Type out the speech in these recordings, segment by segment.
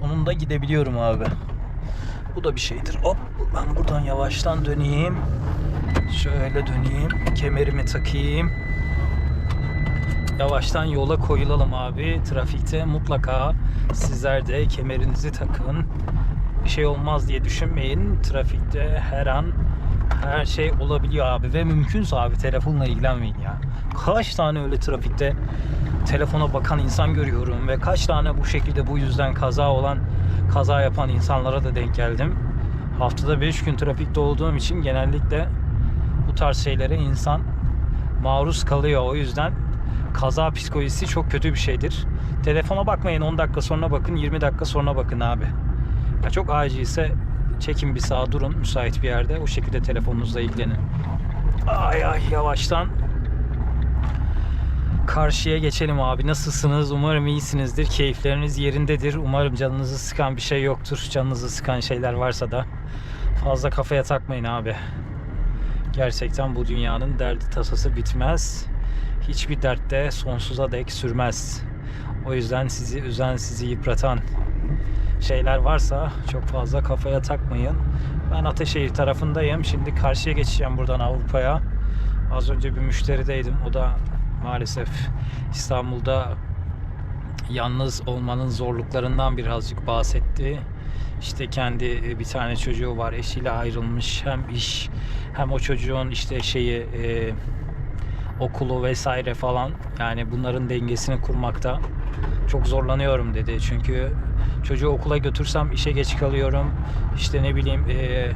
Sonunda gidebiliyorum abi. Bu da bir şeydir. Hop ben buradan yavaştan döneyim. Şöyle döneyim. Kemerimi takayım. Yavaştan yola koyulalım abi. Trafikte mutlaka sizler de kemerinizi takın. Bir şey olmaz diye düşünmeyin. Trafikte her an her şey olabiliyor abi ve mümkünse abi telefonla ilgilenmeyin ya. Kaç tane öyle trafikte telefona bakan insan görüyorum ve kaç tane bu şekilde bu yüzden kaza olan kaza yapan insanlara da denk geldim. Haftada 5 gün trafikte olduğum için genellikle bu tarz şeylere insan maruz kalıyor. O yüzden kaza psikolojisi çok kötü bir şeydir. Telefona bakmayın 10 dakika sonra bakın 20 dakika sonra bakın abi. Ya çok acilse çekin bir sağa durun müsait bir yerde. O şekilde telefonunuzla ilgilenin. Ay ay yavaştan karşıya geçelim abi. Nasılsınız? Umarım iyisinizdir. Keyifleriniz yerindedir. Umarım canınızı sıkan bir şey yoktur. Canınızı sıkan şeyler varsa da fazla kafaya takmayın abi. Gerçekten bu dünyanın derdi tasası bitmez. Hiçbir dert de sonsuza dek sürmez. O yüzden sizi üzen, sizi yıpratan şeyler varsa çok fazla kafaya takmayın. Ben Ateşehir tarafındayım. Şimdi karşıya geçeceğim buradan Avrupa'ya. Az önce bir müşterideydim. O da maalesef İstanbul'da yalnız olmanın zorluklarından birazcık bahsetti. İşte kendi e, bir tane çocuğu var. Eşiyle ayrılmış. Hem iş hem o çocuğun işte şeyi e, okulu vesaire falan. Yani bunların dengesini kurmakta çok zorlanıyorum dedi. Çünkü çocuğu okula götürsem işe geç kalıyorum. İşte ne bileyim e,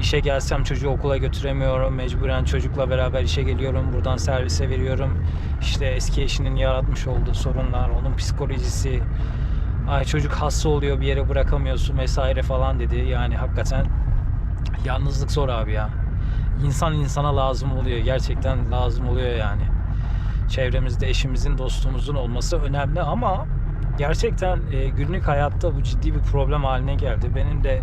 işe gelsem çocuğu okula götüremiyorum. Mecburen çocukla beraber işe geliyorum. Buradan servise veriyorum. İşte eski eşinin yaratmış olduğu sorunlar, onun psikolojisi. Ay çocuk hasta oluyor bir yere bırakamıyorsun vesaire falan dedi. Yani hakikaten yalnızlık zor abi ya. İnsan insana lazım oluyor. Gerçekten lazım oluyor yani. Çevremizde eşimizin, dostumuzun olması önemli ama gerçekten e, günlük hayatta bu ciddi bir problem haline geldi. Benim de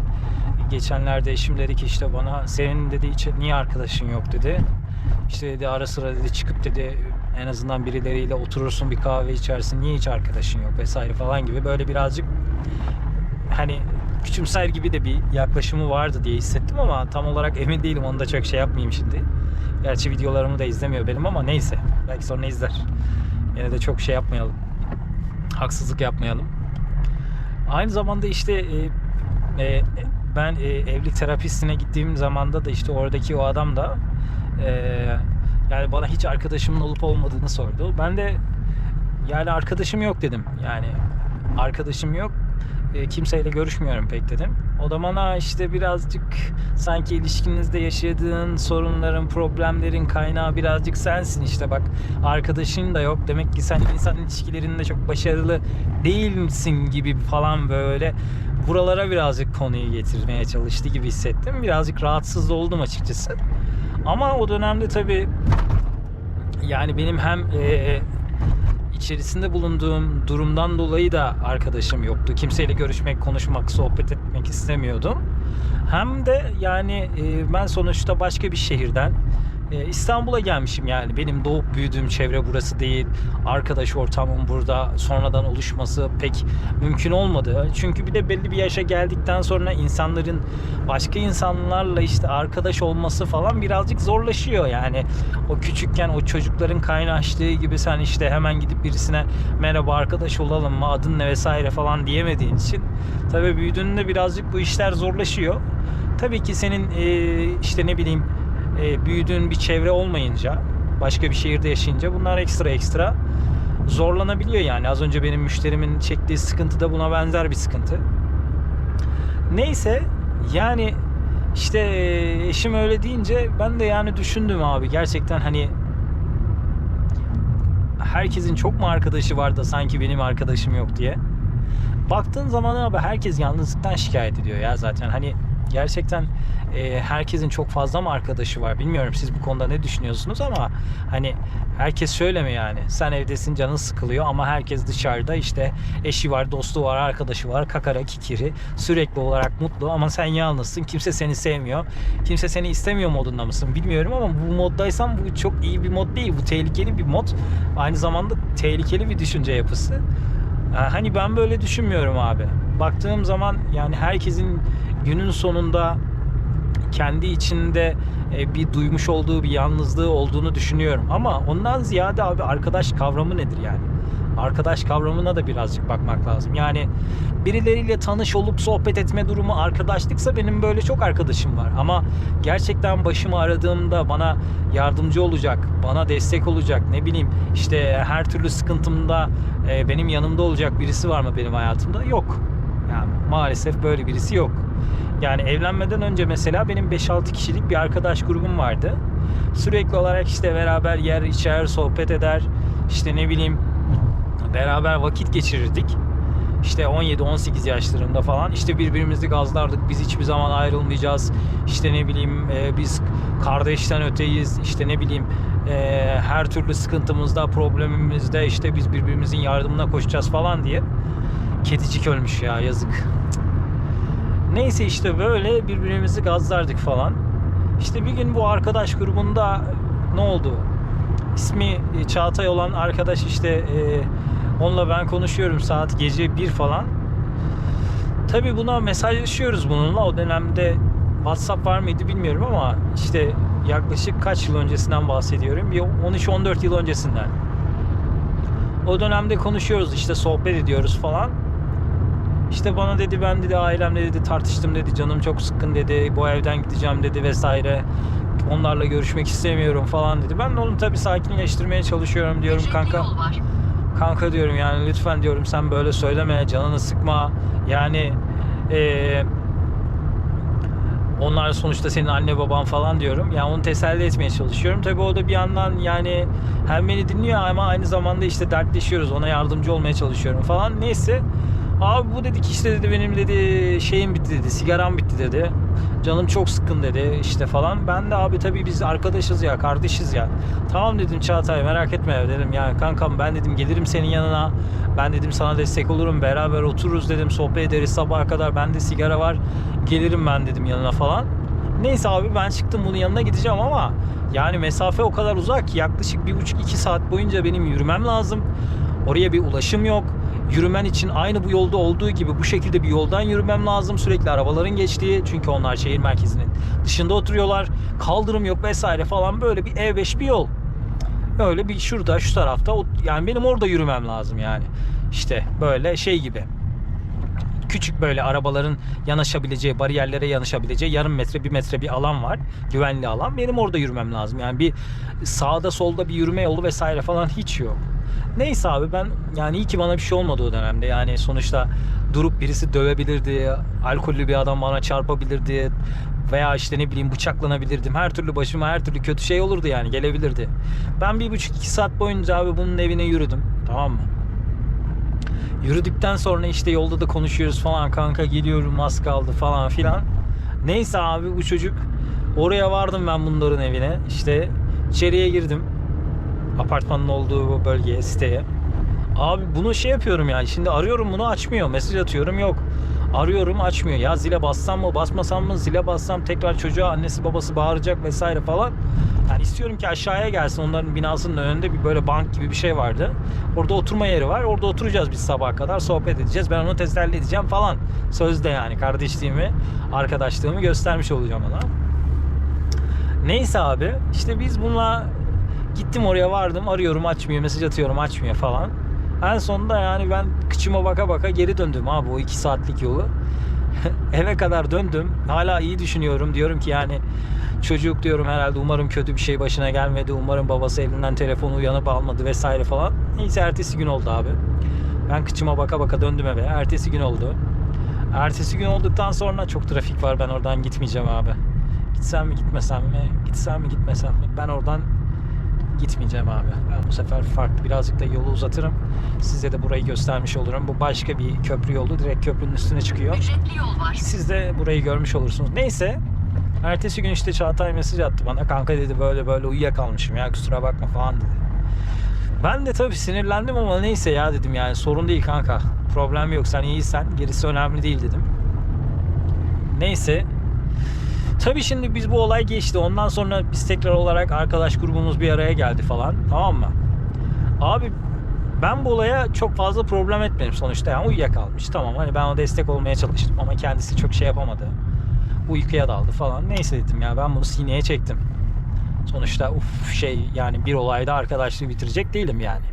geçenlerde eşim dedi ki işte bana senin dedi hiç niye arkadaşın yok dedi. İşte dedi ara sıra dedi çıkıp dedi en azından birileriyle oturursun bir kahve içersin niye hiç arkadaşın yok vesaire falan gibi böyle birazcık hani küçümser gibi de bir yaklaşımı vardı diye hissettim ama tam olarak emin değilim onu da çok şey yapmayayım şimdi. Gerçi videolarımı da izlemiyor benim ama neyse belki sonra izler. Yine de çok şey yapmayalım. Haksızlık yapmayalım. Aynı zamanda işte e, e, ben e, evlilik terapistine gittiğim zamanda da işte oradaki o adam da e, yani bana hiç arkadaşımın olup olmadığını sordu. Ben de yani arkadaşım yok dedim. Yani arkadaşım yok. E, kimseyle görüşmüyorum pek dedim. O da bana işte birazcık sanki ilişkinizde yaşadığın sorunların, problemlerin kaynağı birazcık sensin işte bak arkadaşın da yok. Demek ki sen insan ilişkilerinde çok başarılı değil misin gibi falan böyle buralara birazcık konuyu getirmeye çalıştı gibi hissettim. Birazcık rahatsız oldum açıkçası. Ama o dönemde tabii yani benim hem e, içerisinde bulunduğum durumdan dolayı da arkadaşım yoktu. Kimseyle görüşmek, konuşmak, sohbet etmek istemiyordum. Hem de yani e, ben sonuçta başka bir şehirden e, İstanbul'a gelmişim yani. Benim doğup büyüdüğüm çevre burası değil. Arkadaş ortamım burada sonradan oluşması pek mümkün olmadı. Çünkü bir de belli bir yaşa geldikten sonra insanların başka insanlarla işte arkadaş olması falan birazcık zorlaşıyor yani. O küçükken o çocukların kaynaştığı gibi sen işte hemen gidip birisine merhaba arkadaş olalım mı adın ne vesaire falan diyemediğin için tabii büyüdüğünde birazcık bu işler zorlaşıyor. Tabii ki senin e, işte ne bileyim e, büyüdüğün bir çevre olmayınca başka bir şehirde yaşayınca bunlar ekstra ekstra zorlanabiliyor yani. Az önce benim müşterimin çektiği sıkıntı da buna benzer bir sıkıntı. Neyse yani işte e, eşim öyle deyince ben de yani düşündüm abi gerçekten hani herkesin çok mu arkadaşı var da sanki benim arkadaşım yok diye. Baktığın zaman abi herkes yalnızlıktan şikayet ediyor ya zaten hani gerçekten e, herkesin çok fazla mı arkadaşı var? Bilmiyorum siz bu konuda ne düşünüyorsunuz ama hani herkes şöyle mi yani? Sen evdesin canın sıkılıyor ama herkes dışarıda işte eşi var dostu var arkadaşı var kakara kikiri sürekli olarak mutlu ama sen yalnızsın kimse seni sevmiyor. Kimse seni istemiyor modunda mısın bilmiyorum ama bu moddaysan bu çok iyi bir mod değil bu tehlikeli bir mod. Aynı zamanda tehlikeli bir düşünce yapısı. Ha, Hani ben böyle düşünmüyorum abi. baktığım zaman yani herkesin günün sonunda kendi içinde e, bir duymuş olduğu bir yalnızlığı olduğunu düşünüyorum. Ama ondan ziyade abi arkadaş kavramı nedir yani? Arkadaş kavramına da birazcık bakmak lazım. Yani birileriyle tanış olup sohbet etme durumu arkadaşlıksa benim böyle çok arkadaşım var. Ama gerçekten başımı aradığımda bana yardımcı olacak, bana destek olacak, ne bileyim işte her türlü sıkıntımda e, benim yanımda olacak birisi var mı benim hayatımda? Yok. Yani maalesef böyle birisi yok. Yani evlenmeden önce mesela benim 5-6 kişilik bir arkadaş grubum vardı. Sürekli olarak işte beraber yer içer, sohbet eder. işte ne bileyim beraber vakit geçirirdik. İşte 17-18 yaşlarında falan işte birbirimizi gazlardık. Biz hiçbir zaman ayrılmayacağız. İşte ne bileyim e, biz kardeşten öteyiz. İşte ne bileyim e, her türlü sıkıntımızda, problemimizde işte biz birbirimizin yardımına koşacağız falan diye. Kedicik ölmüş ya yazık. Neyse işte böyle birbirimizi gazlardık falan. İşte bir gün bu arkadaş grubunda ne oldu? İsmi Çağatay olan arkadaş işte e, onunla ben konuşuyorum saat gece 1 falan. Tabi buna mesajlaşıyoruz bununla. O dönemde WhatsApp var mıydı bilmiyorum ama işte yaklaşık kaç yıl öncesinden bahsediyorum. Bir 13-14 yıl öncesinden. O dönemde konuşuyoruz işte sohbet ediyoruz falan. İşte bana dedi ben dedi ailemle dedi tartıştım dedi canım çok sıkkın dedi bu evden gideceğim dedi vesaire. Onlarla görüşmek istemiyorum falan dedi. Ben de onu tabii sakinleştirmeye çalışıyorum diyorum kanka. Kanka diyorum yani lütfen diyorum sen böyle söyleme canını sıkma. Yani eee onlar sonuçta senin anne baban falan diyorum. Yani onu teselli etmeye çalışıyorum. Tabii o da bir yandan yani hem beni dinliyor ama aynı zamanda işte dertleşiyoruz. Ona yardımcı olmaya çalışıyorum falan. Neyse. Abi bu dedik işte dedi benim dedi şeyim bitti dedi. Sigaram bitti dedi. Canım çok sıkkın dedi işte falan. Ben de abi tabii biz arkadaşız ya kardeşiz ya. Tamam dedim Çağatay merak etme dedim. Yani kankam ben dedim gelirim senin yanına. Ben dedim sana destek olurum. Beraber otururuz dedim. Sohbet ederiz sabaha kadar. Bende sigara var. Gelirim ben dedim yanına falan. Neyse abi ben çıktım bunun yanına gideceğim ama yani mesafe o kadar uzak ki yaklaşık bir buçuk iki saat boyunca benim yürümem lazım. Oraya bir ulaşım yok. Yürümen için aynı bu yolda olduğu gibi bu şekilde bir yoldan yürümem lazım. Sürekli arabaların geçtiği çünkü onlar şehir merkezinin dışında oturuyorlar. Kaldırım yok vesaire falan böyle bir E5 bir yol. Öyle bir şurada şu tarafta yani benim orada yürümem lazım yani. İşte böyle şey gibi küçük böyle arabaların yanaşabileceği, bariyerlere yanaşabileceği yarım metre, bir metre bir alan var. Güvenli alan. Benim orada yürümem lazım. Yani bir sağda solda bir yürüme yolu vesaire falan hiç yok. Neyse abi ben yani iyi ki bana bir şey olmadı o dönemde. Yani sonuçta durup birisi dövebilirdi. Alkollü bir adam bana çarpabilirdi. Veya işte ne bileyim bıçaklanabilirdim. Her türlü başıma her türlü kötü şey olurdu yani gelebilirdi. Ben bir buçuk iki saat boyunca abi bunun evine yürüdüm. Tamam mı? Yürüdükten sonra işte yolda da konuşuyoruz falan kanka geliyorum az kaldı falan filan. Neyse abi bu çocuk oraya vardım ben bunların evine. İşte içeriye girdim. Apartmanın olduğu bölgeye, siteye. Abi bunu şey yapıyorum yani. Şimdi arıyorum bunu açmıyor. Mesaj atıyorum yok. Arıyorum açmıyor. Ya zile bassam mı basmasam mı zile bassam tekrar çocuğa annesi babası bağıracak vesaire falan. Yani istiyorum ki aşağıya gelsin. Onların binasının önünde bir böyle bank gibi bir şey vardı. Orada oturma yeri var. Orada oturacağız biz sabaha kadar sohbet edeceğiz. Ben onu teselli edeceğim falan. Sözde yani kardeşliğimi, arkadaşlığımı göstermiş olacağım ona. Neyse abi işte biz bununla gittim oraya vardım arıyorum açmıyor mesaj atıyorum açmıyor falan. En sonunda yani ben kıçıma baka baka geri döndüm abi o iki saatlik yolu. Eve kadar döndüm. Hala iyi düşünüyorum. Diyorum ki yani çocuk diyorum herhalde umarım kötü bir şey başına gelmedi. Umarım babası elinden telefonu uyanıp almadı vesaire falan. Neyse ertesi gün oldu abi. Ben kıçıma baka baka döndüm eve. Ertesi gün oldu. Ertesi gün olduktan sonra çok trafik var. Ben oradan gitmeyeceğim abi. Gitsem mi gitmesem mi? Gitsem mi gitmesem mi? Ben oradan gitmeyeceğim abi. Bu sefer farklı birazcık da yolu uzatırım. Size de burayı göstermiş olurum. Bu başka bir köprü yolu. Direkt köprünün üstüne çıkıyor. Ücretli yol var. Siz de burayı görmüş olursunuz. Neyse. Ertesi gün işte Çağatay mesaj attı bana. Kanka dedi böyle böyle uyuyakalmışım ya kusura bakma falan dedi. Ben de tabii sinirlendim ama neyse ya dedim yani sorun değil kanka. Problem yok sen iyisen gerisi önemli değil dedim. Neyse. Tabii şimdi biz bu olay geçti. Ondan sonra biz tekrar olarak arkadaş grubumuz bir araya geldi falan. Tamam mı? Abi ben bu olaya çok fazla problem etmedim sonuçta. Yani uyuyakalmış. Tamam hani ben o destek olmaya çalıştım ama kendisi çok şey yapamadı. Uykuya daldı falan. Neyse dedim ya ben bunu sineye çektim. Sonuçta uf şey yani bir olayda arkadaşlığı bitirecek değilim yani.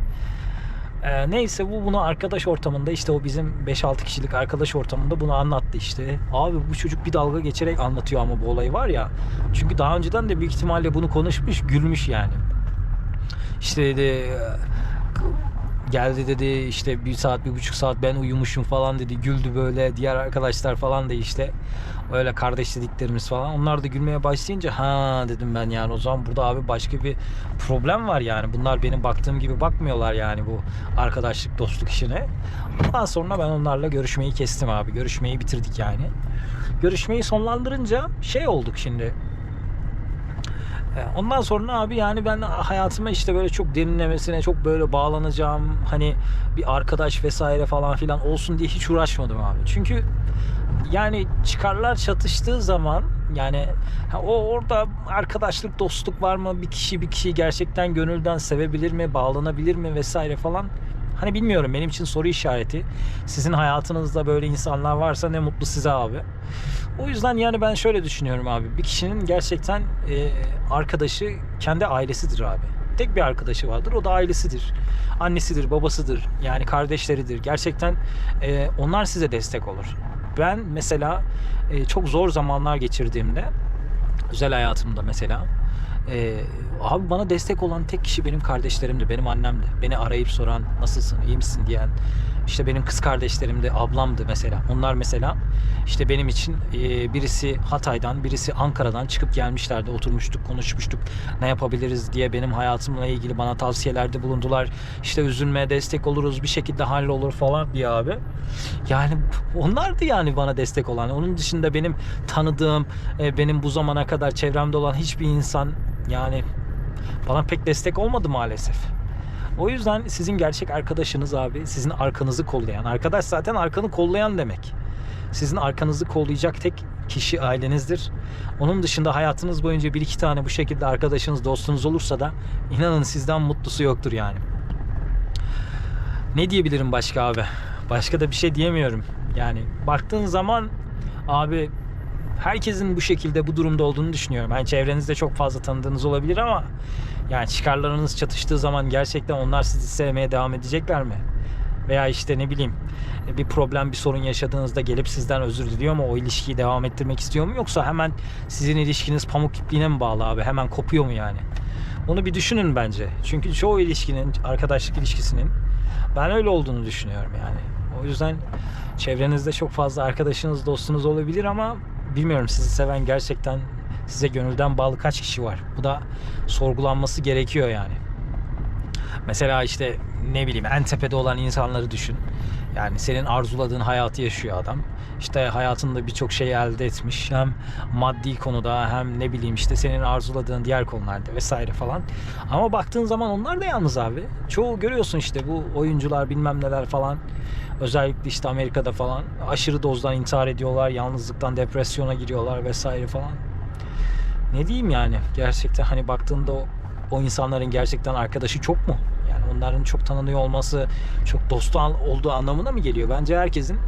Ee, neyse bu bunu arkadaş ortamında işte o bizim 5-6 kişilik arkadaş ortamında bunu anlattı işte. Abi bu çocuk bir dalga geçerek anlatıyor ama bu olayı var ya. Çünkü daha önceden de büyük ihtimalle bunu konuşmuş, gülmüş yani. İşte dedi geldi dedi işte bir saat bir buçuk saat ben uyumuşum falan dedi güldü böyle diğer arkadaşlar falan da işte öyle kardeş dediklerimiz falan. Onlar da gülmeye başlayınca ha dedim ben yani. O zaman burada abi başka bir problem var yani. Bunlar benim baktığım gibi bakmıyorlar yani bu arkadaşlık dostluk işine. Ondan sonra ben onlarla görüşmeyi kestim abi. Görüşmeyi bitirdik yani. Görüşmeyi sonlandırınca şey olduk şimdi. E, Ondan sonra abi yani ben hayatıma işte böyle çok derinlemesine çok böyle bağlanacağım hani bir arkadaş vesaire falan filan olsun diye hiç uğraşmadım abi. Çünkü yani çıkarlar çatıştığı zaman yani o orada arkadaşlık dostluk var mı? Bir kişi bir kişiyi gerçekten gönülden sevebilir mi bağlanabilir mi vesaire falan? Hani bilmiyorum benim için soru işareti. Sizin hayatınızda böyle insanlar varsa ne mutlu size abi. O yüzden yani ben şöyle düşünüyorum abi. Bir kişinin gerçekten e, arkadaşı kendi ailesidir abi. Tek bir arkadaşı vardır o da ailesidir. Annesidir babasıdır yani kardeşleridir. Gerçekten e, onlar size destek olur ben mesela e, çok zor zamanlar geçirdiğimde özel hayatımda mesela e, abi bana destek olan tek kişi benim kardeşlerimdi, benim annemdi. Beni arayıp soran nasılsın, iyi misin diyen işte benim kız kardeşlerimdi, ablamdı mesela. Onlar mesela işte benim için e, birisi Hatay'dan, birisi Ankara'dan çıkıp gelmişlerdi. Oturmuştuk, konuşmuştuk. Ne yapabiliriz diye benim hayatımla ilgili bana tavsiyelerde bulundular. İşte üzülme, destek oluruz, bir şekilde hallolur falan diye abi. Yani onlardı yani bana destek olan. Onun dışında benim tanıdığım, e, benim bu zamana kadar çevremde olan hiçbir insan yani bana pek destek olmadı maalesef. O yüzden sizin gerçek arkadaşınız abi sizin arkanızı kollayan. Arkadaş zaten arkanı kollayan demek. Sizin arkanızı kollayacak tek kişi ailenizdir. Onun dışında hayatınız boyunca bir iki tane bu şekilde arkadaşınız, dostunuz olursa da inanın sizden mutlusu yoktur yani. Ne diyebilirim başka abi? Başka da bir şey diyemiyorum. Yani baktığın zaman abi herkesin bu şekilde bu durumda olduğunu düşünüyorum. Yani çevrenizde çok fazla tanıdığınız olabilir ama yani çıkarlarınız çatıştığı zaman gerçekten onlar sizi sevmeye devam edecekler mi? Veya işte ne bileyim bir problem bir sorun yaşadığınızda gelip sizden özür diliyor mu? O ilişkiyi devam ettirmek istiyor mu? Yoksa hemen sizin ilişkiniz pamuk ipliğine mi bağlı abi? Hemen kopuyor mu yani? Onu bir düşünün bence. Çünkü çoğu ilişkinin, arkadaşlık ilişkisinin ben öyle olduğunu düşünüyorum yani. O yüzden çevrenizde çok fazla arkadaşınız, dostunuz olabilir ama bilmiyorum sizi seven gerçekten size gönülden bağlı kaç kişi var? Bu da sorgulanması gerekiyor yani. Mesela işte ne bileyim en tepede olan insanları düşün. Yani senin arzuladığın hayatı yaşıyor adam. İşte hayatında birçok şey elde etmiş. Hem maddi konuda hem ne bileyim işte senin arzuladığın diğer konularda vesaire falan. Ama baktığın zaman onlar da yalnız abi. Çoğu görüyorsun işte bu oyuncular bilmem neler falan. Özellikle işte Amerika'da falan aşırı dozdan intihar ediyorlar. Yalnızlıktan depresyona giriyorlar vesaire falan. Ne diyeyim yani gerçekten hani baktığında o, o insanların gerçekten arkadaşı çok mu? Yani onların çok tanınıyor olması çok dostu olduğu anlamına mı geliyor? Bence herkesin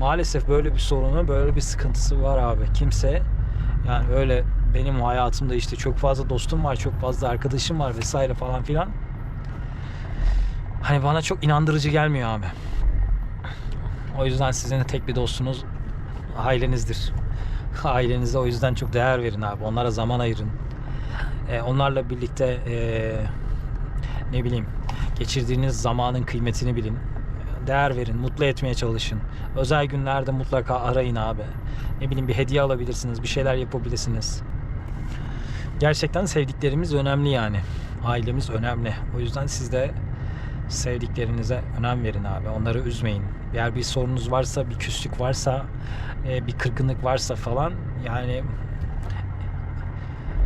maalesef böyle bir sorunu, böyle bir sıkıntısı var abi. Kimse yani öyle benim hayatımda işte çok fazla dostum var, çok fazla arkadaşım var vesaire falan filan. Hani bana çok inandırıcı gelmiyor abi. O yüzden sizin tek bir dostunuz ailenizdir. Ailenize o yüzden çok değer verin abi. Onlara zaman ayırın. Ee, onlarla birlikte ee, ne bileyim geçirdiğiniz zamanın kıymetini bilin. Değer verin, mutlu etmeye çalışın. Özel günlerde mutlaka arayın abi. Ne bileyim bir hediye alabilirsiniz, bir şeyler yapabilirsiniz. Gerçekten sevdiklerimiz önemli yani. Ailemiz önemli. O yüzden siz de sevdiklerinize önem verin abi. Onları üzmeyin. Eğer bir sorunuz varsa, bir küslük varsa, e, bir kırgınlık varsa falan yani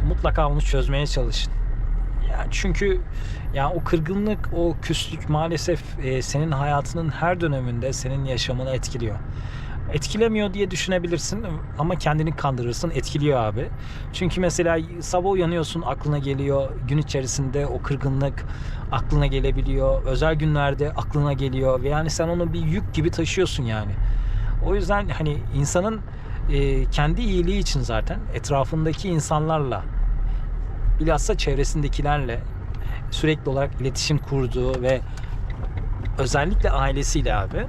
mutlaka onu çözmeye çalışın. Yani çünkü yani o kırgınlık, o küslük maalesef e, senin hayatının her döneminde senin yaşamını etkiliyor. Etkilemiyor diye düşünebilirsin ama kendini kandırırsın etkiliyor abi. Çünkü mesela sabah uyanıyorsun aklına geliyor gün içerisinde o kırgınlık aklına gelebiliyor. Özel günlerde aklına geliyor ve yani sen onu bir yük gibi taşıyorsun yani. O yüzden hani insanın e, kendi iyiliği için zaten etrafındaki insanlarla bilhassa çevresindekilerle sürekli olarak iletişim kurduğu ve özellikle ailesiyle abi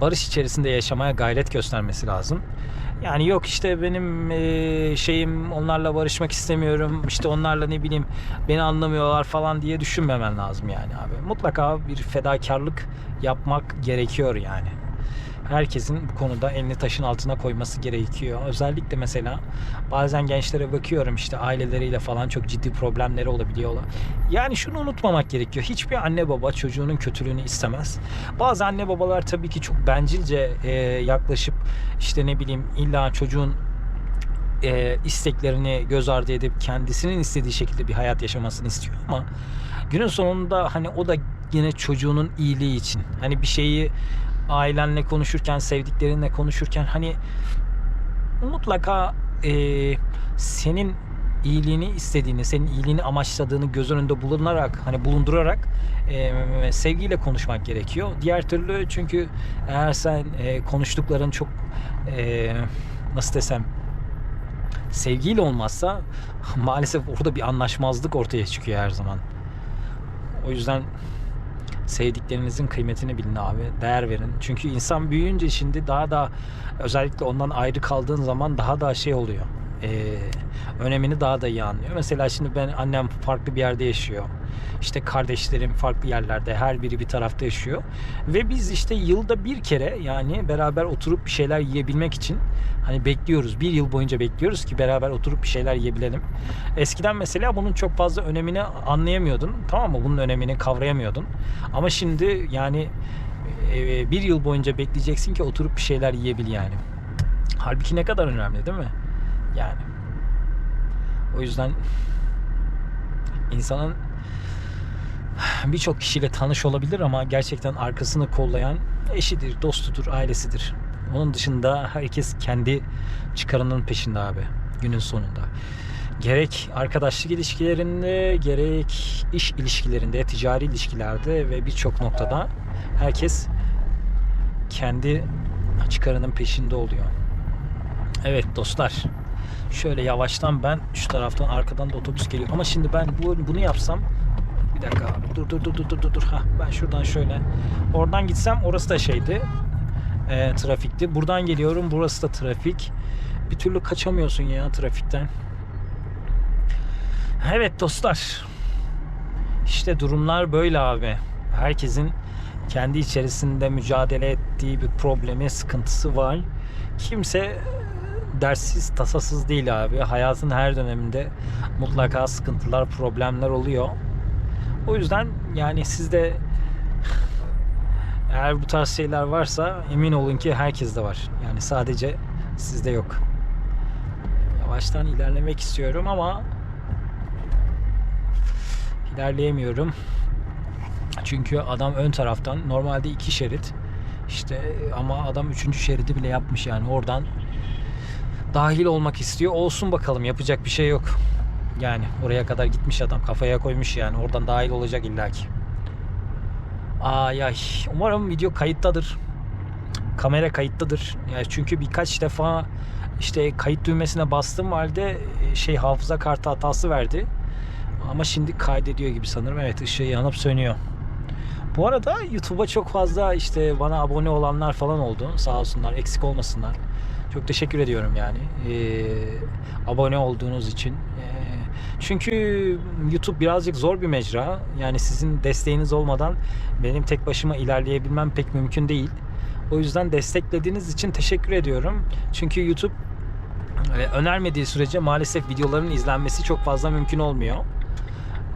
barış içerisinde yaşamaya gayret göstermesi lazım. Yani yok işte benim e, şeyim onlarla barışmak istemiyorum. işte onlarla ne bileyim beni anlamıyorlar falan diye düşünmemen lazım yani abi. Mutlaka bir fedakarlık yapmak gerekiyor yani. Herkesin bu konuda elini taşın altına koyması gerekiyor. Özellikle mesela bazen gençlere bakıyorum işte aileleriyle falan çok ciddi problemleri olabiliyorlar. Yani şunu unutmamak gerekiyor. Hiçbir anne baba çocuğunun kötülüğünü istemez. Bazı anne babalar tabii ki çok bencilce e, yaklaşıp işte ne bileyim illa çocuğun e, isteklerini göz ardı edip kendisinin istediği şekilde bir hayat yaşamasını istiyor ama günün sonunda hani o da yine çocuğunun iyiliği için hani bir şeyi ailenle konuşurken sevdiklerinle konuşurken hani mutlaka e, senin iyiliğini istediğini, senin iyiliğini amaçladığını göz önünde bulunarak hani bulundurarak e, sevgiyle konuşmak gerekiyor. Diğer türlü çünkü eğer sen e, konuştukların çok e, nasıl desem sevgiyle olmazsa maalesef orada bir anlaşmazlık ortaya çıkıyor her zaman. O yüzden sevdiklerinizin kıymetini bilin abi. Değer verin. Çünkü insan büyüyünce şimdi daha da özellikle ondan ayrı kaldığın zaman daha da şey oluyor. Ee, önemini daha da iyi anlıyor. Mesela şimdi ben annem farklı bir yerde yaşıyor. İşte kardeşlerim farklı yerlerde. Her biri bir tarafta yaşıyor. Ve biz işte yılda bir kere yani beraber oturup bir şeyler yiyebilmek için hani bekliyoruz. Bir yıl boyunca bekliyoruz ki beraber oturup bir şeyler yiyebilelim. Eskiden mesela bunun çok fazla önemini anlayamıyordun. Tamam mı? Bunun önemini kavrayamıyordun. Ama şimdi yani e, bir yıl boyunca bekleyeceksin ki oturup bir şeyler yiyebil yani. Halbuki ne kadar önemli değil mi? Yani. O yüzden insanın birçok kişiyle tanış olabilir ama gerçekten arkasını kollayan eşidir, dostudur, ailesidir. Onun dışında herkes kendi çıkarının peşinde abi günün sonunda. Gerek arkadaşlık ilişkilerinde, gerek iş ilişkilerinde, ticari ilişkilerde ve birçok noktada herkes kendi çıkarının peşinde oluyor. Evet dostlar. Şöyle yavaştan ben şu taraftan arkadan da otobüs geliyor. Ama şimdi ben bu, bunu yapsam bir dakika abi. Dur dur dur dur dur dur. Hah, ben şuradan şöyle. Oradan gitsem orası da şeydi. E, trafikti. Buradan geliyorum. Burası da trafik. Bir türlü kaçamıyorsun ya trafikten. Evet dostlar. İşte durumlar böyle abi. Herkesin kendi içerisinde mücadele ettiği bir problemi, sıkıntısı var. Kimse derssiz, tasasız değil abi. Hayatın her döneminde mutlaka sıkıntılar, problemler oluyor. O yüzden yani sizde eğer bu tarz şeyler varsa emin olun ki herkeste var. Yani sadece sizde yok. Yavaştan ilerlemek istiyorum ama ilerleyemiyorum. Çünkü adam ön taraftan normalde iki şerit işte ama adam üçüncü şeridi bile yapmış yani oradan dahil olmak istiyor. Olsun bakalım yapacak bir şey yok. Yani oraya kadar gitmiş adam kafaya koymuş yani oradan dahil olacak illaki. Ay ay umarım video kayıttadır. Kamera kayıttadır. Yani çünkü birkaç defa işte kayıt düğmesine bastığım halde şey hafıza kartı hatası verdi. Ama şimdi kaydediyor gibi sanırım. Evet ışığı yanıp sönüyor. Bu arada YouTube'a çok fazla işte bana abone olanlar falan oldu. Sağ olsunlar eksik olmasınlar. Çok teşekkür ediyorum yani. Ee, abone olduğunuz için. Ee, çünkü YouTube birazcık zor bir mecra. Yani sizin desteğiniz olmadan benim tek başıma ilerleyebilmem pek mümkün değil. O yüzden desteklediğiniz için teşekkür ediyorum. Çünkü YouTube e, önermediği sürece maalesef videoların izlenmesi çok fazla mümkün olmuyor.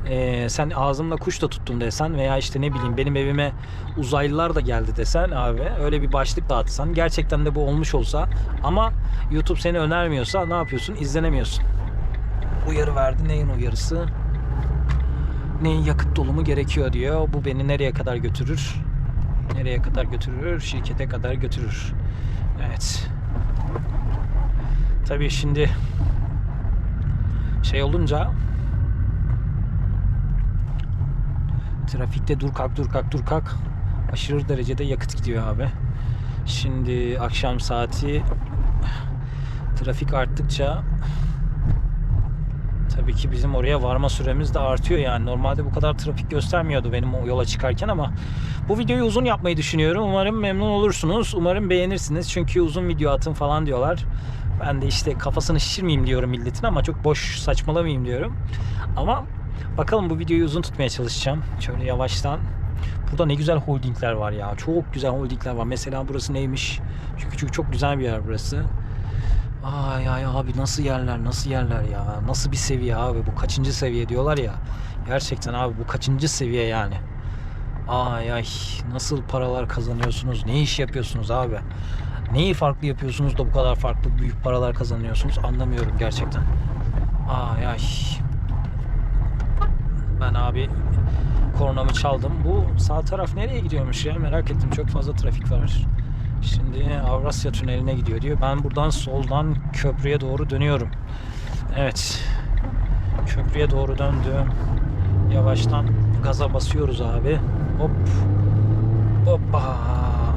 Ee, sen ağzımla kuş da tuttun desen veya işte ne bileyim benim evime uzaylılar da geldi desen abi öyle bir başlık dağıtsan gerçekten de bu olmuş olsa ama YouTube seni önermiyorsa ne yapıyorsun? İzlenemiyorsun. Uyarı verdi. Neyin uyarısı? Neyin yakıt dolumu gerekiyor diyor. Bu beni nereye kadar götürür? Nereye kadar götürür? Şirkete kadar götürür. Evet. Tabii şimdi şey olunca trafikte dur kalk dur kalk dur kalk aşırı derecede yakıt gidiyor abi. Şimdi akşam saati trafik arttıkça tabii ki bizim oraya varma süremiz de artıyor yani. Normalde bu kadar trafik göstermiyordu benim o yola çıkarken ama bu videoyu uzun yapmayı düşünüyorum. Umarım memnun olursunuz. Umarım beğenirsiniz. Çünkü uzun video atın falan diyorlar. Ben de işte kafasını şişirmeyeyim diyorum milletin ama çok boş saçmalamayayım diyorum. Ama bakalım bu videoyu uzun tutmaya çalışacağım. Şöyle yavaştan. Burada ne güzel holdingler var ya. Çok güzel holdingler var. Mesela burası neymiş? Şu küçük çok güzel bir yer burası. Ay ay abi nasıl yerler nasıl yerler ya. Nasıl bir seviye abi bu kaçıncı seviye diyorlar ya. Gerçekten abi bu kaçıncı seviye yani. Ay ay nasıl paralar kazanıyorsunuz? Ne iş yapıyorsunuz abi? Neyi farklı yapıyorsunuz da bu kadar farklı büyük paralar kazanıyorsunuz? Anlamıyorum gerçekten. Ay ay. Ben abi kornamı çaldım. Bu sağ taraf nereye gidiyormuş ya? Merak ettim. Çok fazla trafik var. Şimdi Avrasya Tüneli'ne gidiyor diyor. Ben buradan soldan köprüye doğru dönüyorum. Evet. Köprüye doğru döndüm. Yavaştan gaza basıyoruz abi. Hop. Hoppa.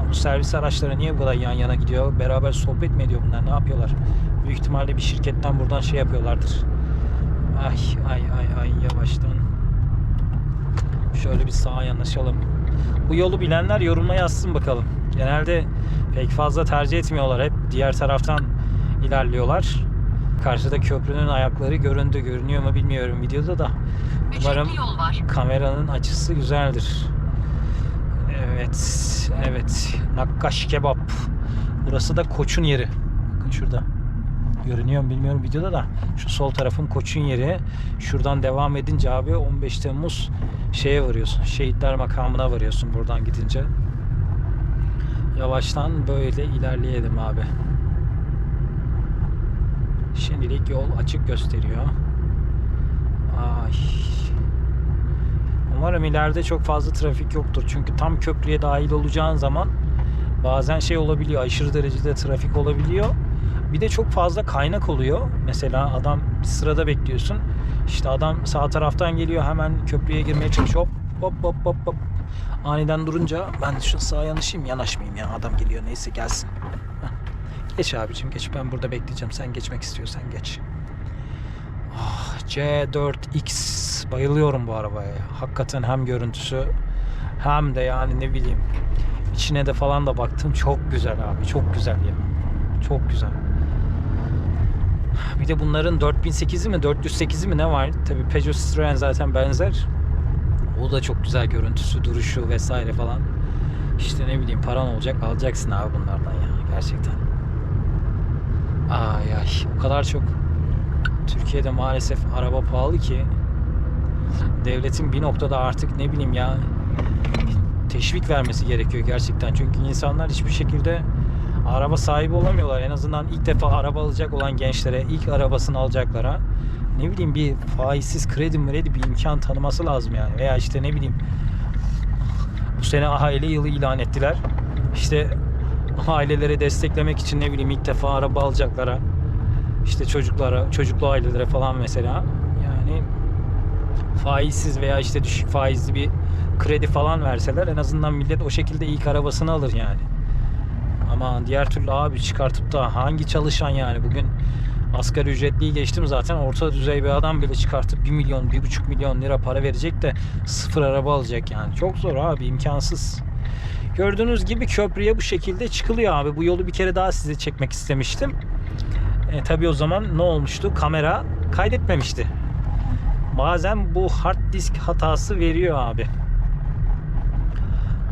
Bu servis araçları niye bu kadar yan yana gidiyor? Beraber sohbet mi ediyor bunlar? Ne yapıyorlar? Büyük ihtimalle bir şirketten buradan şey yapıyorlardır. Ay ay ay ay yavaştan. Şöyle bir sağa yanaşalım. Bu yolu bilenler yorumla yazsın bakalım. Genelde pek fazla tercih etmiyorlar. Hep diğer taraftan ilerliyorlar. Karşıda köprünün ayakları göründü. Görünüyor mu bilmiyorum videoda da. Umarım Ücretli yol var. kameranın açısı güzeldir. Evet, evet. Nakkaş kebap. Burası da koçun yeri. Bakın şurada. Görünüyor mu bilmiyorum videoda da. Şu sol tarafın koçun yeri. Şuradan devam edince abi 15 Temmuz şeye varıyorsun. Şehitler makamına varıyorsun buradan gidince. Yavaştan böyle ilerleyelim abi. Şimdilik yol açık gösteriyor. Ay. Umarım ileride çok fazla trafik yoktur. Çünkü tam köprüye dahil olacağın zaman bazen şey olabiliyor. Aşırı derecede trafik olabiliyor. Bir de çok fazla kaynak oluyor. Mesela adam sırada bekliyorsun. İşte adam sağ taraftan geliyor hemen köprüye girmeye çalışıyor. Hop hop hop hop hop. Aniden durunca ben şu sağa yanaşayım yanaşmayayım ya adam geliyor neyse gelsin. Geç abicim geç ben burada bekleyeceğim. Sen geçmek istiyorsan geç. Ah, C4X bayılıyorum bu arabaya. ya. Hakikaten hem görüntüsü hem de yani ne bileyim içine de falan da baktım çok güzel abi çok güzel ya. Çok güzel. Bir de bunların 4008'i mi 408'i mi ne var? Tabi Peugeot Citroen zaten benzer. O da çok güzel görüntüsü, duruşu vesaire falan. İşte ne bileyim paran olacak alacaksın abi bunlardan ya gerçekten. Ay ay o kadar çok Türkiye'de maalesef araba pahalı ki devletin bir noktada artık ne bileyim ya teşvik vermesi gerekiyor gerçekten. Çünkü insanlar hiçbir şekilde araba sahibi olamıyorlar. En azından ilk defa araba alacak olan gençlere, ilk arabasını alacaklara ne bileyim bir faizsiz kredi mredi bir imkan tanıması lazım yani. Veya işte ne bileyim bu sene aile yılı ilan ettiler. İşte ailelere desteklemek için ne bileyim ilk defa araba alacaklara işte çocuklara, çocuklu ailelere falan mesela yani faizsiz veya işte düşük faizli bir kredi falan verseler en azından millet o şekilde ilk arabasını alır yani. Ama diğer türlü abi çıkartıp da hangi çalışan yani bugün asgari ücretliyi geçtim zaten orta düzey bir adam bile çıkartıp 1 milyon 1,5 milyon lira para verecek de sıfır araba alacak yani. Çok zor abi imkansız. Gördüğünüz gibi köprüye bu şekilde çıkılıyor abi. Bu yolu bir kere daha size çekmek istemiştim. E, tabii o zaman ne olmuştu? Kamera kaydetmemişti. Bazen bu hard disk hatası veriyor abi.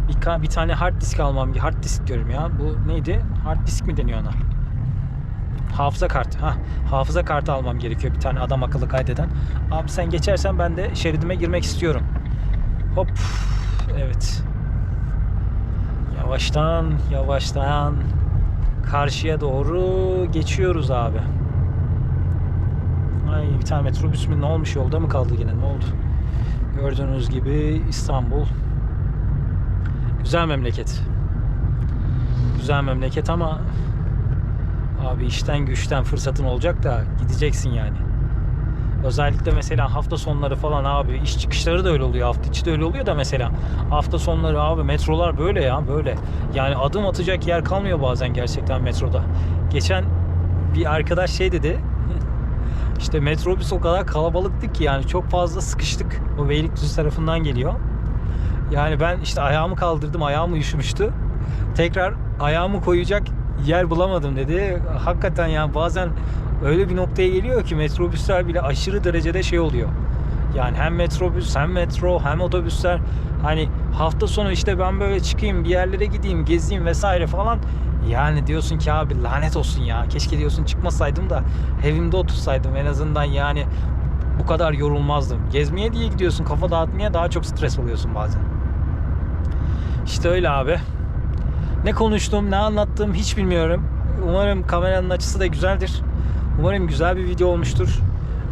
Bir, bir tane hard disk almam. Hard disk diyorum ya. Bu neydi? Hard disk mi deniyor ona? Hafıza kartı. Ha, hafıza kartı almam gerekiyor bir tane adam akıllı kaydeden. Abi sen geçersen ben de şeridime girmek istiyorum. Hop. Evet. Yavaştan, yavaştan karşıya doğru geçiyoruz abi. Ay bir tane metrobüs mü ne olmuş yolda mı kaldı yine ne oldu? Gördüğünüz gibi İstanbul Güzel memleket. Güzel memleket ama abi işten güçten fırsatın olacak da gideceksin yani. Özellikle mesela hafta sonları falan abi iş çıkışları da öyle oluyor. Hafta içi de öyle oluyor da mesela hafta sonları abi metrolar böyle ya böyle. Yani adım atacak yer kalmıyor bazen gerçekten metroda. Geçen bir arkadaş şey dedi. İşte metrobüs o kadar kalabalıktı ki yani çok fazla sıkıştık. O Beylikdüzü tarafından geliyor. Yani ben işte ayağımı kaldırdım, ayağım üşümüştü. Tekrar ayağımı koyacak yer bulamadım dedi. Hakikaten yani bazen öyle bir noktaya geliyor ki metrobüsler bile aşırı derecede şey oluyor. Yani hem metrobüs hem metro hem otobüsler hani hafta sonu işte ben böyle çıkayım bir yerlere gideyim gezeyim vesaire falan yani diyorsun ki abi lanet olsun ya keşke diyorsun çıkmasaydım da evimde otursaydım en azından yani bu kadar yorulmazdım. Gezmeye diye gidiyorsun kafa dağıtmaya daha çok stres oluyorsun bazen. İşte öyle abi. Ne konuştum, ne anlattım hiç bilmiyorum. Umarım kameranın açısı da güzeldir. Umarım güzel bir video olmuştur.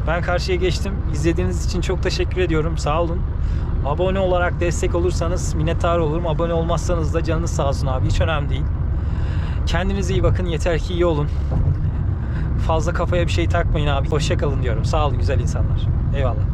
Ben karşıya geçtim. İzlediğiniz için çok teşekkür ediyorum. Sağ olun. Abone olarak destek olursanız minnettar olurum. Abone olmazsanız da canınız sağ olsun abi. Hiç önemli değil. Kendinize iyi bakın. Yeter ki iyi olun. Fazla kafaya bir şey takmayın abi. Hoşça kalın diyorum. Sağ olun güzel insanlar. Eyvallah.